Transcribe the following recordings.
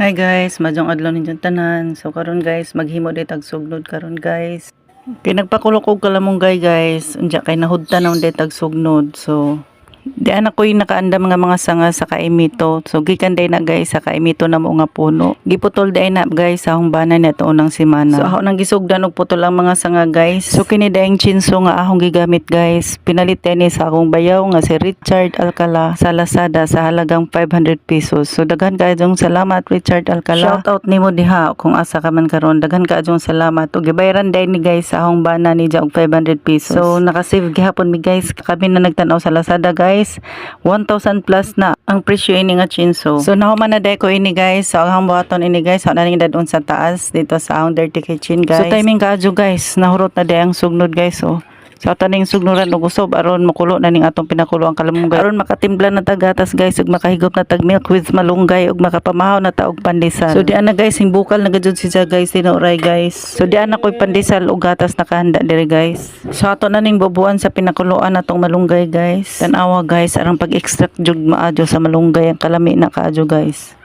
Hi guys, majong adlaw ninyo tanan. So karon guys, maghimo di tag sugnod karon guys. Pinagpakulo ko kalamong guys, unya kay nahudta na tag sugnod. So di anak ko'y nakaanda mga mga sanga sa kaimito. So gikan day na guys sa kaimito na mo nga puno. Giputol day na guys sa humbana na unang semana. So ako nang gisugdan og putol ang mga sanga guys. So kini daing chinso nga akong gigamit guys. Pinalit ni sa akong bayaw nga si Richard Alcala sa Lazada sa halagang 500 pesos. So daghan kaayong salamat Richard Alcala. Shout out nimo diha kung asa ka man karon. Daghan kaayong salamat. ug gibayaran day ni guys sa akong bana ni og 500 pesos. So nakasave gihapon mi guys. Kami na nagtanaw sa Lazada guys. 1,000 plus na ang presyo ini nga chinso. So nahuman na day ko ini guys. So ang buhaton ini guys. Sa naning dadon sa taas dito sa akong dirty kitchen guys. So timing kaadyo guys. Nahurot na day ang sugnod guys. So sa taning sugnuran og usob aron makulo na ning atong pinakulo ang kalamungay. Aron makatimpla na tagatas guys ug makahigop na tag milk with malunggay ug makapamahaw na ta og pandesal so di ana guys himbukal na gajud siya guys tinuray guys? So di ana koy pandesal ug gatas nakahanda diri guys. So ato na ning bubuan sa pinakuloan natong malunggay guys. Tan-awa guys arang pag-extract jud maadyo sa malunggay ang kalami na kaadyo guys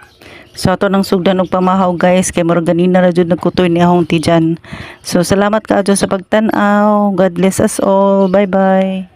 So ato nang sugdan og pamahaw guys kay murag ganina ra jud nagkutoy ni ahong tijan. So salamat kaadyo sa pagtan-aw. God bless us all. Bye bye.